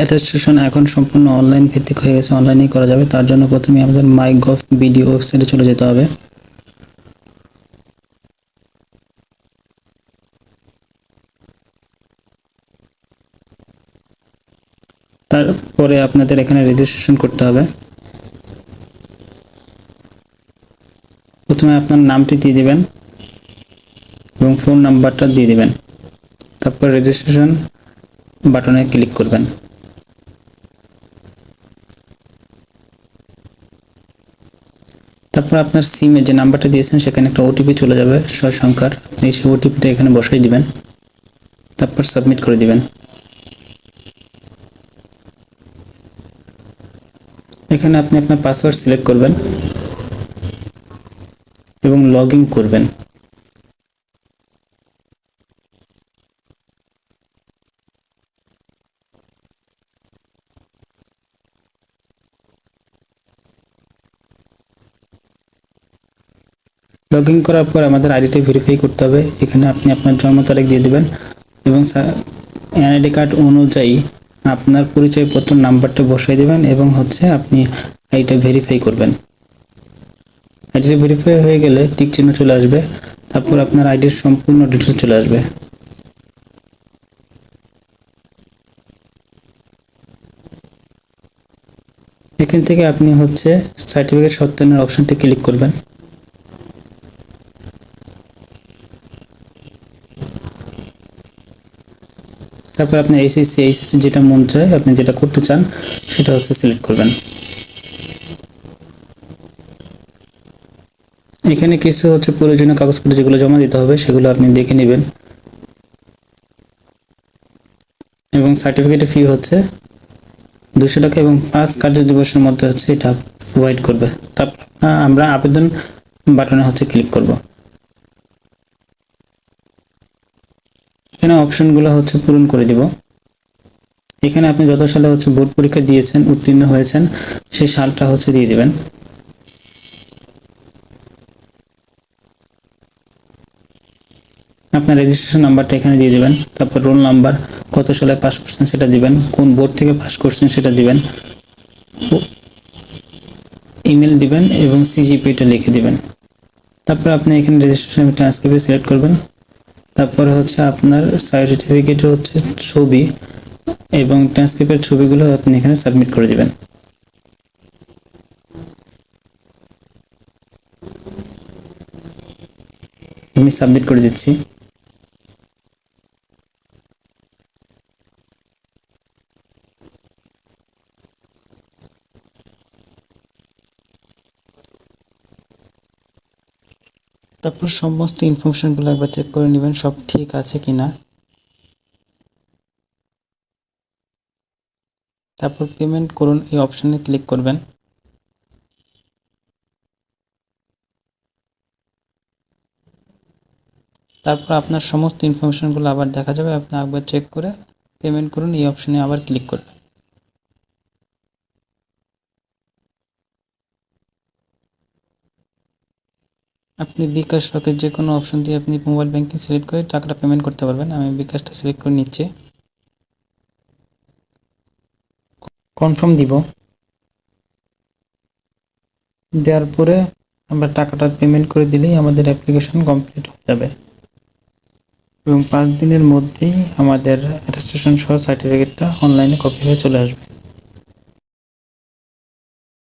Attestation এখন সম্পূর্ণ online ভিত্তিক হয়ে গেছে অনলাইনেই করা যাবে। তার জন্য প্রথমে আমাদের মাই গভ বিডিও ওয়েবসাইটে চলে যেতে হবে। তারপরে আপনাদের এখানে রেজিস্ট্রেশন করতে হবে। প্রথমে আপনার নামটি দিয়ে দিবেন এবং ফোন নাম্বারটা দিয়ে দিবেন। তারপর রেজিস্ট্রেশন বাটনে ক্লিক করবেন। তারপর আপনার সিমে যে নাম্বারটা দিয়েছেন, সেখানে একটা ওটিপি চলে যাবে ছয় সংখ্যার আপনি সেই ওটিপিটা এখানে বসাই দিবেন। তারপর সাবমিট করে দিবেন। এখানে আপনি আপনার পাসওয়ার্ড সিলেক্ট করবেন এবং লগ করবেন। লগ ইন করার পর আমাদের আইডিটা ভেরিফাই করতে হবে। এখানে আপনি আপনার জন্ম তারিখ দিয়ে দেবেন এবং এনআইডি কার্ড অনুযায়ী আপনার পরিচয়পত্র নাম্বারটা বসাই দেবেন এবং হচ্ছে আপনি আইডিটা ভেরিফাই করবেন। আইডিটা ভেরিফাই হয়ে গেলে টিক চিহ্ন চলে আসবে। তারপর আপনার আইডির সম্পূর্ণ ডিটেলস চলে আসবে। এখান থেকে আপনি হচ্ছে সার্টিফিকেট সত্যায়নের অপশনটি ক্লিক করবেন। তারপর আপনি এইচএসসি এইচএসসি যেটা মন চায়, আপনি যেটা করতে চান, সেটা হচ্ছে সিলেক্ট করবেন। এখানে কিছু হচ্ছে প্রয়োজনীয় কাগজপত্র যেগুলো জমা দিতে হবে, সেগুলো আপনি দেখে নেবেন। এবং সার্টিফিকেটের ফি হচ্ছে দুশো টাকা এবং পাঁচ কার্য দিবসের মধ্যে হচ্ছে এটা প্রোভাইড করবে। তারপর আমরা আবেদন বাটনে হচ্ছে ক্লিক করব। এখানে অপশনগুলো হচ্ছে পূরণ করে দিব। এখানে আপনি যত সালে হচ্ছে বোর্ড পরীক্ষা দিয়েছেন, উত্তীর্ণ হয়েছেন, সেই সালটা হচ্ছে দিয়ে দিবেন। আপনার রেজিস্ট্রেশন নাম্বারটা এখানে দিয়ে দিবেন, তারপর রোল নাম্বার কত সালে পাস করছেন সেটা দিবেন, কোন বোর্ড থেকে পাস করছেন সেটা দিবেন ইমেল দিবেন এবং সিজিপিটা লিখে দিবেন। তারপর আপনি এখানে রেজিস্ট্রেশন ট্রান্সক্রিপ্টে সিলেক্ট করবেন। তারপরে হচ্ছে আপনার সার্টিফিকেটের হচ্ছে ছবি এবং ট্রান্সক্রিপ্টের ছবিগুলো আপনি এখানে সাবমিট করে দিবেন। আমি সাবমিট করে দিচ্ছি। তারপর সমস্ত ইনফরমেশনগুলো একবার চেক করে নেবেন, সব ঠিক আছে কি না তারপর পেমেন্ট করুন, এই অপশানে ক্লিক করবেন। তারপর আপনার সমস্ত ইনফরমেশনগুলো আবার দেখা যাবে, আপনি একবার চেক করে পেমেন্ট করুন, এই অপশানে আবার ক্লিক করবেন। আপনি বিকাশ রকেট যে কোনো অপশন দিয়ে আপনি মোবাইল ব্যাঙ্কিং সিলেক্ট করে টাকাটা পেমেন্ট করতে পারবেন। আমি বিকাশটা সিলেক্ট করে নিচ্ছি। কনফার্ম দিব। দেওয়ার পরে আমরা টাকাটা পেমেন্ট করে দিলেই আমাদের অ্যাপ্লিকেশন কমপ্লিট হয়ে যাবে। এবং পাঁচ দিনের মধ্যেই আমাদের অ্যাটেস্টেশন সহ সার্টিফিকেটটা অনলাইনে কপি হয়ে চলে আসবে।